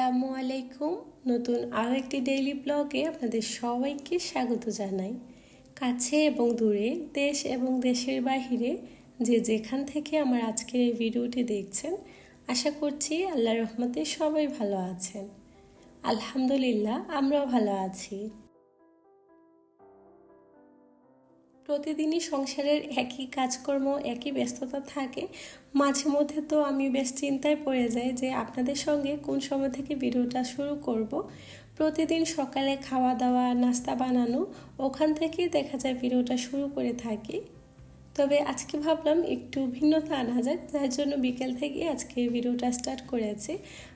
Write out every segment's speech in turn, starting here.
আসসালামু আলাইকুম। নতুন আরও একটি ডেইলি ব্লগে আপনাদের সবাইকে স্বাগত জানাই। কাছে এবং দূরে, দেশ এবং দেশের বাহিরে যে যেখান থেকে আমার আজকের এই ভিডিওটি দেখছেন, আশা করছি আল্লাহ রহমতে সবাই ভালো আছেন। আলহামদুলিল্লাহ, আমরাও ভালো আছি। প্রতিদিনই সংসারের একই কাজকর্ম, একই ব্যস্ততা থাকে, মাঝে মধ্যে তো আমি বেশ চিন্তায় পড়ে যাই যে আপনাদের সঙ্গে কোন সময় থেকে ভিডিওটা শুরু করব। প্রতিদিন সকালে খাওয়া দাওয়া নাস্তা বানানো, ওখান থেকেই দেখা যায় ভিডিওটা শুরু করে থাকি। তবে আজকে ভাবলাম একটু ভিন্নতা আনা যাক যার জন্য বিকেল থেকে আজকে ভিডিওটা স্টার্ট করেছি।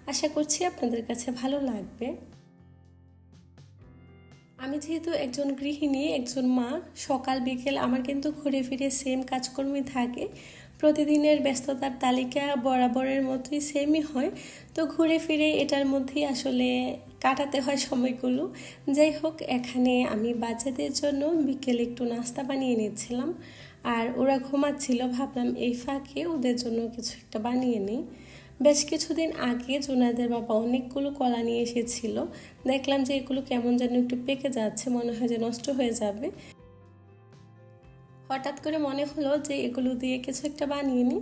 আশা করছি আপনাদের কাছে ভালো লাগবে। আমি যেহেতু একজন গৃহিণী, একজন মা, সকাল, বিকেল আমার কিন্তু ঘুরে ফিরে সেম কাজকর্মই থাকে। প্রতিদিনের ব্যস্ততার তালিকা বরাবরের মতোই সেমই হয়। তো ঘুরে ফিরে এটার মধ্যেই আসলে কাটাতে হয় সময়গুলো। যাই হোক, এখানে আমি বাচ্চাদের জন্য বিকেলে একটু নাস্তা বানিয়ে নিচ্ছিলাম। আর ওরা ঘুমাচ্ছিল, ভাবলাম এই ফাঁকে ওদের জন্য কিছু একটা বানিয়ে নিই। বেশ কিছুদিন আগে জোনাদের বাবা অনেকগুলো কলা নিয়ে এসেছিল। দেখলাম যে এগুলো কেমন যেন একটু পেকে যাচ্ছে, মনে হয় যে নষ্ট হয়ে যাবে। হঠাৎ করে মনে হলো যে এগুলো দিয়ে কিছু একটা বানিয়ে নিই।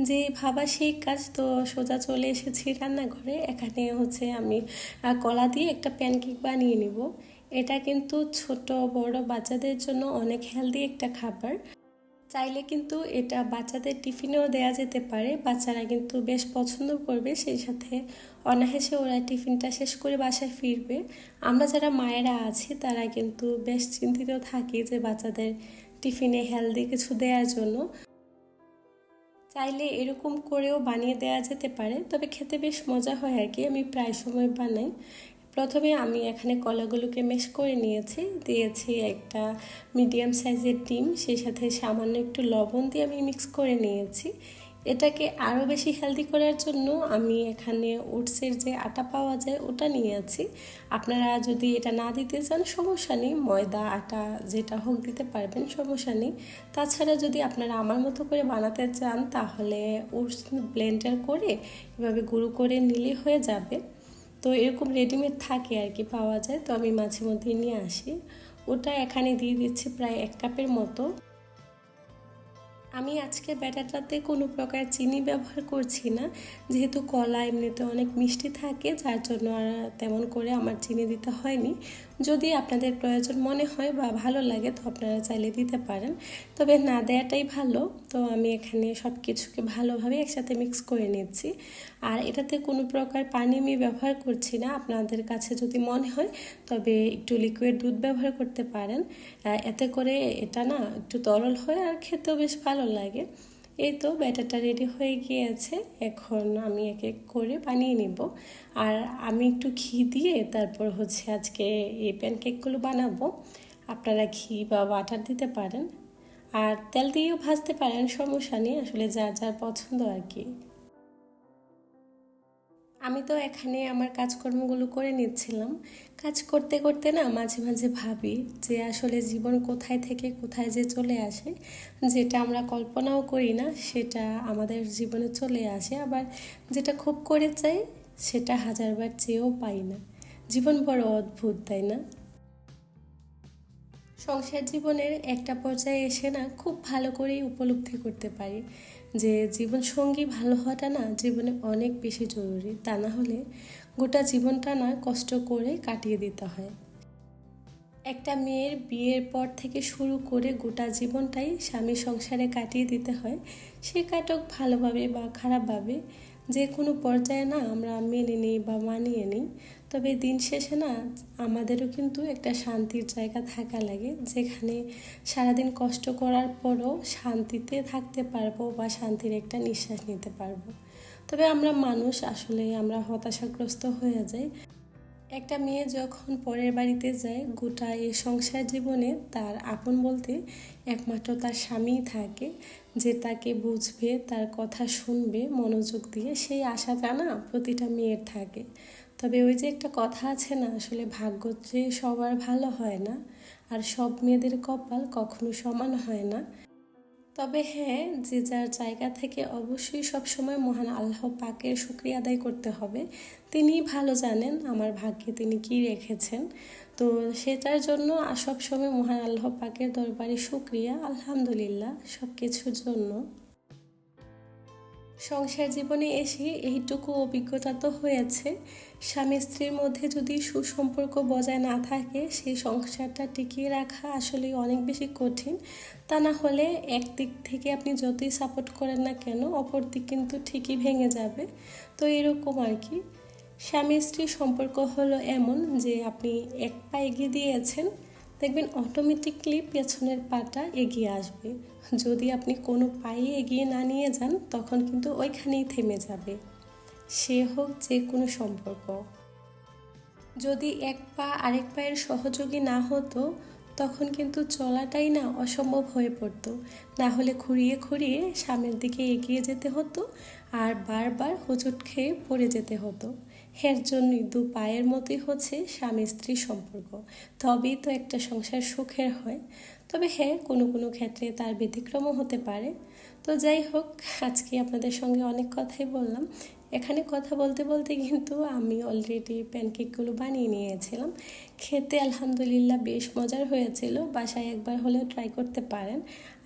যে ভাবা সেই কাজ, তো সোজা চলে এসেছি রান্নাঘরে। এখানে হচ্ছে আমি কলা দিয়ে একটা প্যানকেক বানিয়ে নিব। এটা কিন্তু ছোট, বড় বাচ্চাদের জন্য অনেক হেলদি একটা খাবার। চাইলে কিন্তু এটা বাচ্চাদের টিফিনেও দেয়া যেতে পারে। বাচ্চারা কিন্তু বেশ পছন্দ করবে, সেই সাথে অনায়াসে ওরা টিফিনটা শেষ করে বাসায় ফিরবে। আমরা যারা মায়েরা আছি, তারা কিন্তু বেশ চিন্তিত থাকি যে বাচ্চাদের টিফিনে হেলদি কিছু দেওয়ার জন্য। চাইলে এরকম করেও বানিয়ে দেওয়া যেতে পারে, তবে খেতে বেশ মজা হয় আর কি। আমি প্রায় সময় বানাই। প্রথমে আমি এখানে কলাগুলোকে মেশ করে নিয়েছি, দিয়েছি একটা মিডিয়াম সাইজের ডিম, সেই সাথে সামান্য একটু লবণ দিয়ে আমি মিক্স করে নিয়েছি। এটাকে আরও বেশি হেলদি করার জন্য আমি এখানে ওটসের যে আটা পাওয়া যায় ওটা নিয়েছি। আপনারা যদি এটা না দিতে চান, সমস্যা নেই, ময়দা, আটা, যেটা হোক দিতে পারবেন, সমস্যা নেই। তাছাড়া যদি আপনারা আমার মতো করে বানাতে চান, তাহলে ওটস ব্লেন্ডার করে এভাবে গুঁড়ো করে নিলে হয়ে যাবে। তো এরকম রেডিমেড থাকে আর কি পাওয়া যায়। তো আমি মাঝে মধ্যে নিয়ে আসি। ওটা এখানে দিয়ে দিচ্ছি প্রায় এক কাপের মতো। আমি আজকে ব্যাটারটাতে কোনো প্রকার চিনি ব্যবহার করছি না। যেহেতু কলা এমনিতে অনেক মিষ্টি থাকে, যার জন্য আর তেমন করে আমার চিনি দিতে হয়নি। যদি আপনাদের প্রয়োজন মনে হয় বা ভালো লাগে, তো আপনারা চাইলে দিতে পারেন। তবে না দেওয়াটাই ভালো। তো আমি এখানে সব কিছুকে ভালোভাবে একসাথে মিক্স করে নিচ্ছি। আর এটাতে কোনো প্রকার পানি আমি ব্যবহার করছি না। আপনাদের কাছে যদি মনে হয়, তবে একটু লিকুইড দুধ ব্যবহার করতে পারেন। এতে করে এটা না একটু তরল হয় আর খেতেও বেশ ভালো লাগে। এই তো ব্যাটারটা রেডি হয়ে গিয়েছে। এখন আমি এক এক করে বানিয়ে নিব। আর আমি একটু ঘি দিয়ে তারপর হচ্ছে আজকে এই প্যানকেকগুলো বানাবো। আপনারা ঘি বা বাটার দিতে পারেন। আর তেল দিয়েও ভাজতে পারেন, সমস্যা নেই, আসলে যার যার পছন্দ আর কি। আমি তো এখানে আমার কাজকর্মগুলো করে নিচ্ছিলাম। কাজ করতে করতে না মাঝে মাঝে ভাবি যে আসলে জীবন কোথায় থেকে কোথায় যে চলে আসে, যেটা আমরা কল্পনাও করি না সেটা আমাদের জীবনে চলে আসে। আবার যেটা খুব করে চাই সেটা হাজারবার চেয়েও পাই না। জীবন বড় অদ্ভুত, তাই না? সংসার জীবনের একটা পর্যায়ে এসে না খুব ভালো করেই উপলব্ধি করতে পারি যে জীবন সঙ্গী ভালো হওয়াটা না জীবনে অনেক বেশি জরুরি। তা না হলে গোটা জীবনটা না কষ্ট করে কাটিয়ে দিতে হয়। একটা মেয়ের বিয়ের পর থেকে শুরু করে গোটা জীবনটাই স্বামী সংসারে কাটিয়ে দিতে হয়। সে কাটক ভালোভাবে বা খারাপভাবে, যে কোনো পর্যায়ে না আমরা মেনে নিই বা মানিয়ে নিই। তবে দিন শেষে না আমাদেরও কিন্তু একটা শান্তির জায়গা থাকা লাগে, যেখানে সারাদিন কষ্ট করার পরও শান্তিতে থাকতে পারব বা শান্তির একটা নিঃশ্বাস নিতে পারব। তবে আমরা মানুষ আসলে আমরা হতাশাগ্রস্ত হয়ে যাই। একটা মেয়ে যখন পরের বাড়িতে যায়, গোটা এই সংসার জীবনে তার আপন বলতে একমাত্র তার স্বামীই থাকে, যে তাকে বুঝবে, তার কথা শুনবে, মনোযোগ দিয়ে সেই আশাটা না প্রতিটা মেয়ের থাকে। তবে ওই যে একটা কথা আছে না, আসলে ভাগ্য যে সবার ভালো হয় না, আর সব মেয়েদের কপাল কখনো সমান হয় না। তবে হ্যাঁ যে যার জায়গা থেকে অবশ্যই সবসময় মহান আল্লাহ পাকের শুক্রিয়া আদায় করতে হবে। তিনি ভালো জানেন আমার ভাগ্যে তিনি কি রেখেছেন। তো সেটার জন্য সবসময় মহান আল্লাহ পাকের দরবারে শুক্রিয়া, আলহামদুলিল্লাহ সব কিছুর জন্য। সংসার জীবনে এসে এইটুকু অভিজ্ঞতা তো হয়েছে। স্বামী স্ত্রীর মধ্যে যদি সুসম্পর্ক বজায় না থাকে, সেই সংসারটা টিকিয়ে রাখা আসলে অনেক বেশি কঠিন। তা না হলে একদিক থেকে আপনি যতই সাপোর্ট করেন না কেন অপর দিক কিন্তু ঠিকই ভেঙে যাবে। তো এরকম আর কি। স্বামী স্ত্রীর সম্পর্ক হলো এমন যে আপনি এক পা এগিয়ে দিয়েছেন, দেখবেন অটোমেটিকলি পেছনের পাটা এগিয়ে আসবে। যদি আপনি কোনো পায়ে এগিয়ে না নিয়ে যান, তখন কিন্তু ওইখানেই থেমে যাবে। সে হোক যে কোনো সম্পর্ক। যদি এক পা আরেক পায়ের সহযোগী না হতো, তখন কিন্তু চলাটাই না অসম্ভব হয়ে পড়তো। না হলে খুঁড়িয়ে খুঁড়িয়ে সামনের দিকে এগিয়ে যেতে হতো আর বারবার হোঁচট খেয়ে পড়ে যেতে হতো। এর জন্যই দু পায়ের মতোই হচ্ছে স্বামী স্ত্রীর সম্পর্ক। তবেই তো একটা সংসার সুখের হয়। তবে হ্যাঁ কোনো কোনো ক্ষেত্রে তার ব্যতিক্রমও হতে পারে। তো যাই হোক, আজকে আপনাদের সঙ্গে অনেক কথাই বললাম। এখানে কথা বলতে বলতে কিন্তু আমি অলরেডি প্যানকেকগুলো বানিয়ে নিয়েছিলাম। খেতে আলহামদুলিল্লাহ বেশ মজার হয়েছিল, বাসায় একবার হলেও ট্রাই করতে পারেন।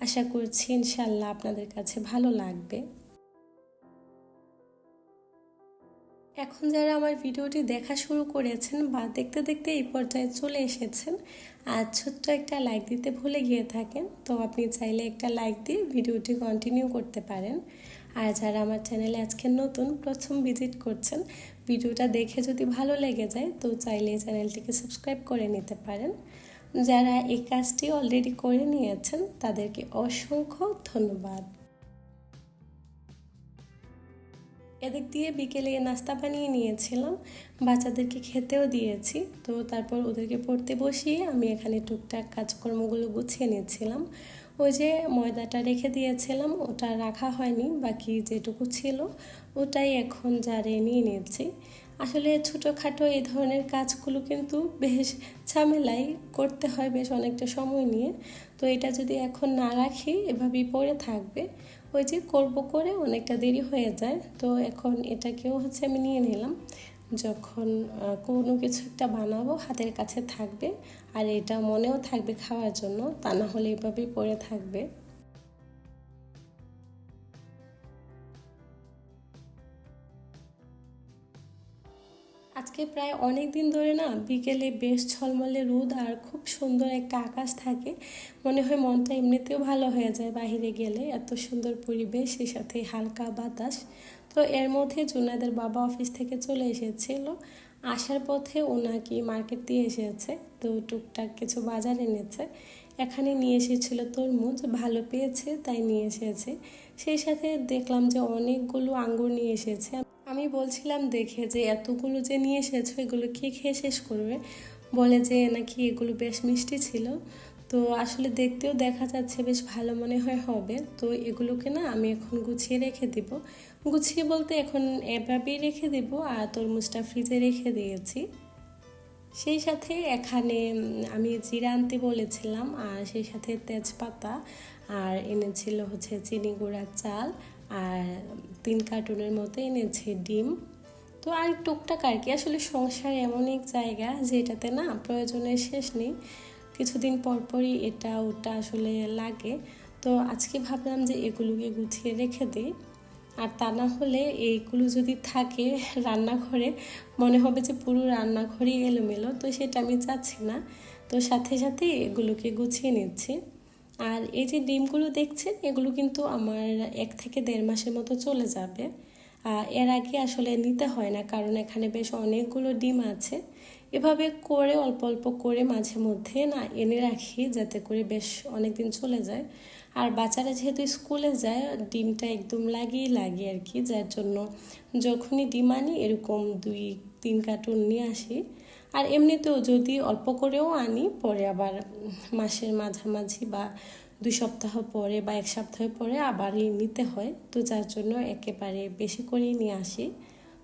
আশা করছি ইনশাল্লাহ আপনাদের কাছে ভালো লাগবে। এখন যারা আমার ভিডিওটি দেখা শুরু করেছেন বা দেখতে দেখতে এই পর্যায়ে চলে এসেছেন আর ছোট্ট একটা লাইক দিতে ভুলে গিয়ে থাকেন, তো আপনি চাইলে একটা লাইক দিয়ে ভিডিওটি কন্টিনিউ করতে পারেন। আর যারা আমার চ্যানেলে আজকে নতুন, প্রথম ভিজিট করছেন, ভিডিওটা দেখে যদি ভালো লেগে যায়, তো চাইলে চ্যানেলটিকে সাবস্ক্রাইব করে নিতে পারেন। যারা এই কাজটি অলরেডি করে নিয়েছেন, তাদেরকে অসংখ্য ধন্যবাদ। এদিক দিয়ে বিকেলে নাস্তা বানিয়ে নিয়েছিলাম। বাচ্চাদেরকে খেতেও দিয়েছি। তো তারপর ওদেরকে পড়তে বসিয়ে আমি এখানে টুকটাক কাজকর্মগুলো গুছিয়ে নিয়েছিলাম। ওই যে ময়দাটা রেখে দিয়েছিলাম, ওটা রাখা হয়নি, বাকি যেটুকু ছিল ওটাই এখন জারে নিয়ে নিয়েছি। আসলে ছোটোখাটো এই ধরনের কাজগুলো কিন্তু বেশ ঝামেলাই করতে হয় বেশ অনেকটা সময় নিয়ে। তো এটা যদি এখন না রাখি, এভাবেই পড়ে থাকবে। ওই যে করব করে অনেকটা দেরি হয়ে যায়। তো এখন এটাকেও হচ্ছে আমি নিয়ে নিলাম। যখন কোনো কিছু একটা বানাবো হাতের কাছে থাকবে। আর এটা মনেও থাকবে খাওয়ার জন্য। তা না হলে এভাবেই পড়ে থাকবে। আজকে প্রায় অনেক দিন ধরে না বিকেলে বেশ ঝলমলে রোদ আর খুব সুন্দর একটা আকাশ থাকে। মনে হয় মনটা এমনিতেও ভালো হয়ে যায় বাহিরে গেলে। এত সুন্দর পরিবেশ সেই সাথে হালকা বাতাস। তো এর মধ্যে জুনাদের বাবা অফিস থেকে চলে এসেছিল। আসার পথে ওনাকি মার্কেট দিয়ে এসেছে। তো টুকটাক কিছু বাজার এনেছে। এখানে নিয়ে এসেছিল তরমুজ, ভালো পেয়েছে, তাই নিয়ে এসেছে। সেই সাথে দেখলাম যে অনেকগুলো আঙ্গুর নিয়ে এসেছে। আমি বলছিলাম, দেখে যে এতগুলো যে নিয়ে এসেছ, এগুলো কে খেয়ে শেষ করবে? বলে যে, নাকি এগুলো বেশ মিষ্টি ছিল। তো আসলে দেখতেও দেখা যাচ্ছে বেশ ভালো মনে হয় হবে। তো এগুলোকে না আমি এখন গুছিয়ে রেখে দিব। গুছিয়ে বলতে এখন এভাবেই রেখে দিব, আর তরমুজটা ফ্রিজে রেখে দিয়েছি। সেই সাথে এখানে আমি জিরা আনতে বলেছিলাম, আর সেই সাথে তেজপাতা, আর এনেছিল হচ্ছে চিনি গুঁড়ার চাল আর তিন কার্টুনের মতো এনেছে ডিম। তো আর টুকটাক আর কি। আসলে সংসার এমন এক জায়গা যেটাতে না প্রয়োজনের শেষ নেই। কিছুদিন পরপরই এটা, ওটা আসলে লাগে। তো আজকে ভাবলাম যে এগুলোকে গুছিয়ে রেখে দিই। আর তা না হলে এইগুলো যদি থাকে রান্নাঘরে, মনে হবে যে পুরো রান্নাঘরই এলোমেলো। তো সেটা আমি চাচ্ছি না। তো সাথে সাথে এগুলোকে গুছিয়ে নিচ্ছি। আর এই যে ডিমগুলো দেখছেন, এগুলো কিন্তু আমার এক থেকে দেড় মাসের মতো চলে যাবে। এর আগে আসলে নিতে হয় না, কারণ এখানে বেশ অনেকগুলো ডিম আছে। এভাবে করে, অল্প অল্প করে মাঝে মধ্যে না এনে রাখি, যাতে করে বেশ অনেক দিন চলে যায়। আর বাচ্চারা যেহেতু স্কুলে যায়, ডিমটা একদম লাগিয়ে লাগে আর কি, যার জন্য যখনই ডিম আনি, এরকম দুই, তিন কার্টুন নিয়ে আসি। আর এমনিতেও যদি অল্প করেও আনি, পরে আবার মাসের মাঝামাঝি বা দুই সপ্তাহ পরে বা এক সপ্তাহ পরে আবারই নিতে হয়। তো যার জন্য একেবারে বেশি করেই নিয়ে আসি।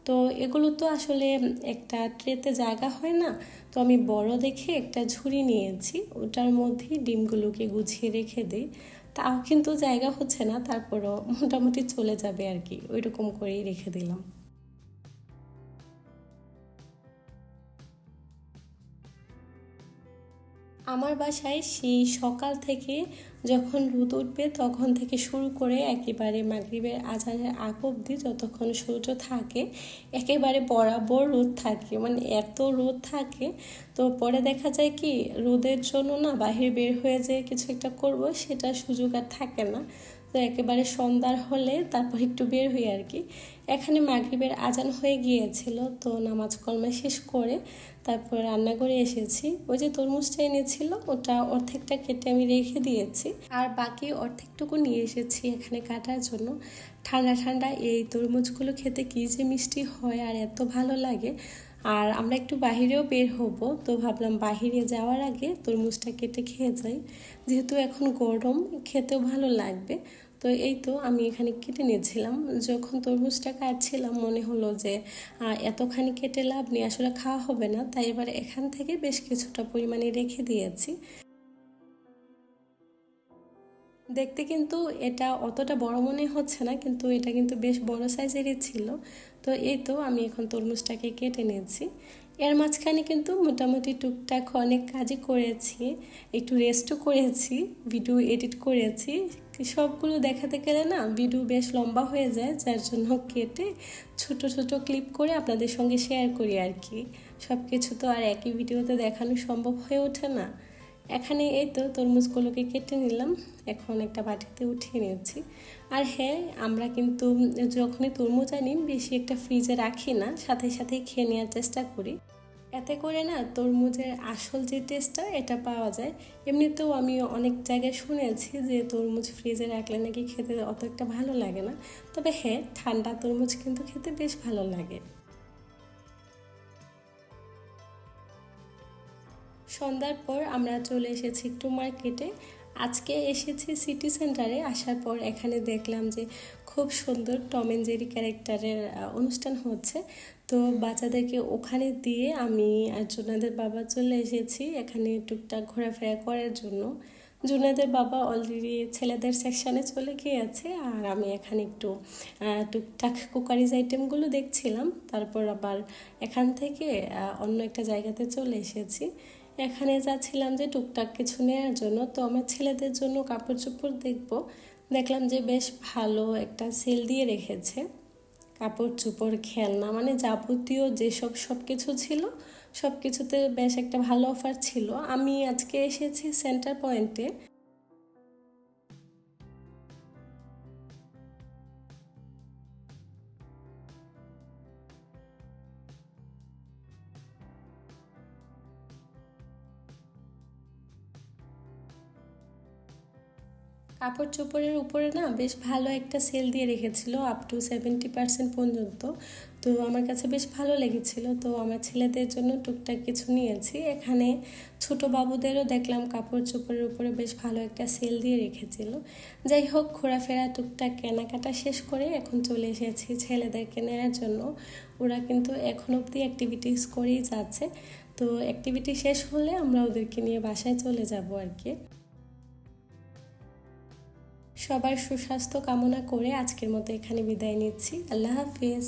তো এগুলো তো আসলে একটা ট্রেতে জায়গা হয় না। তো আমি বড় দেখে একটা ঝুড়ি নিয়েছি। ওটার মধ্যেই ডিমগুলোকে গুছিয়ে রেখে দিই। তাও কিন্তু জায়গা হচ্ছে না, তারপরও মোটামুটি চলে যাবে আর কি। ওই রকম করেই রেখে দিলাম। আমার বাসায় সেই সকাল থেকে যখন রোদ উঠবে তখন থেকে শুরু করে একেবারে মাগরীবের আজানের আগ অবধি যতক্ষণ সূর্য থাকে, একেবারে বরাবর রোদ থাকে। মানে এত রোদ থাকে, তো পরে দেখা যায় কি, রোদের জন্য না বাহির বের হয়ে যে কিছু একটা করব সেটা সুযোগ আর থাকে না। তো একেবারে সন্ধ্যার হলে তারপর একটু বের হই আর কি। এখানে মাগরীবের আজান হয়ে গিয়েছিল, তো নামাজ কলমা শেষ করে তারপর রান্না করে এসেছি। ওই যে তরমুজটা এনেছিল, ওটা অর্ধেকটা কেটে আমি রেখে দিয়েছি। আর বাকি অর্ধেকটুকু নিয়ে এসেছি এখানে কাটার জন্য। ঠান্ডা ঠান্ডা এই তরমুজগুলো খেতে কী যে মিষ্টি হয় আর এত ভালো লাগে। আর আমরা একটু বাহিরেও বের হব। তো ভাবলাম বাহিরে যাওয়ার আগে তরমুজটা কেটে খেয়ে যাই। যেহেতু এখন গরম, খেতেও ভালো লাগবে। তো এই তো আমি এখানে কেটে নিয়েছিলাম। যখন তরমুজটা কাটছিলাম, মনে হলো যে এতখানি কেটে লাভ নেই, আসলে খাওয়া হবে না। তাই এবার এখান থেকে বেশ কিছুটা পরিমাণে রেখে দিয়েছি। দেখতে কিন্তু এটা অতটা বড় মনে হচ্ছে না, কিন্তু এটা কিন্তু বেশ বড় সাইজেরই ছিল। তো এই তো আমি এখন তরমুজটাকে কেটে নিয়েছি। এর মাঝখানে কিন্তু মোটামুটি টুকটাক অনেক কাজই করেছি, একটু রেস্টও করেছি ভিডিও এডিট করেছি। সবগুলো দেখাতে গেলে না ভিডিও বেশ লম্বা হয়ে যায়, যার জন্য কেটে ছোট ছোট ক্লিপ করে আপনাদের সঙ্গে শেয়ার করি আর কি। সব কিছু তো আর একই ভিডিওতে দেখানো সম্ভব হয়ে ওঠে না। এখানে এই তো তরমুজগুলোকে কেটে নিলাম। এখন একটা বাটিতে উঠিয়ে নিয়েছি। আর হ্যাঁ আমরা কিন্তু যখনই তরমুজ আনি, বেশি একটা ফ্রিজে রাখি না, সাথে সাথেই খেয়ে নেওয়ার চেষ্টা করি। এতে করে না তরমুজের আসল যে টেস্টটা এটা পাওয়া যায়। এমনিতেও আমি অনেক জায়গায় শুনেছি যে তরমুজ ফ্রিজে রাখলে নাকি খেতে অত একটা ভালো লাগে না। তবে হ্যাঁ ঠান্ডা তরমুজ কিন্তু খেতে বেশ ভালো লাগে। সন্ধ্যার পর আমরা চলে এসেছি একটু মার্কেটে। আজকে এসেছি সিটি সেন্টারে আসার পর এখানে দেখলাম যে খুব সুন্দর টম অ্যান্ড জেরি ক্যারেক্টারের অনুষ্ঠান হচ্ছে। তো বাচ্চাদেরকে ওখানে দিয়ে আমি আর জোনাদের বাবা চলে এসেছি এখানে টুকটাক ঘোরাফেরা করার জন্য। জুনাদের বাবা অলরেডি ছেলেদের সেকশানে চলে গিয়েছে আর আমি এখানে একটু টুকটাক কুকারিজ আইটেমগুলো দেখছিলাম। তারপর আবার এখান থেকে অন্য একটা জায়গাতে চলে এসেছি। এখানে যাচ্ছিলাম যে টুকটাক কিছু নেওয়ার জন্য। তো আমার ছেলেদের জন্য কাপড় চোপড় দেখব। দেখলাম যে বেশ ভালো একটা সেল দিয়ে রেখেছে। কাপড় চোপড় খেলনা মানে যাবতীয় যেসব সব কিছু ছিল সব কিছুতে বেশ একটা ভালো অফার ছিল। আমি আজকে এসেছি সেন্টার পয়েন্টে কাপড় চোপড়ের উপরে না বেশ ভালো একটা সেল দিয়ে রেখেছিল আপ টু সেভেন্টি পার্সেন্ট পর্যন্ত। তো আমার কাছে বেশ ভালো লেগেছিল। তো আমার ছেলেদের জন্য টুকটাক কিছু নিয়েছি। এখানে ছোট বাবুদেরও দেখলাম কাপড় চোপড়ের উপরে বেশ ভালো একটা সেল দিয়ে রেখেছিল। যাই হোক, ঘোরাফেরা টুকটাক কেনাকাটা শেষ করে এখন চলে এসেছি ছেলেদেরকে নেওয়ার জন্য। ওরা কিন্তু এখন অবধি অ্যাক্টিভিটিস করেই যাচ্ছে। তো অ্যাক্টিভিটি শেষ হলে আমরা ওদেরকে নিয়ে বাসায় চলে যাব আর কি। সবার সুস্বাস্থ্য কামনা করে আজকের মতো এখানে বিদায় নিচ্ছি। আল্লাহ হাফিজ।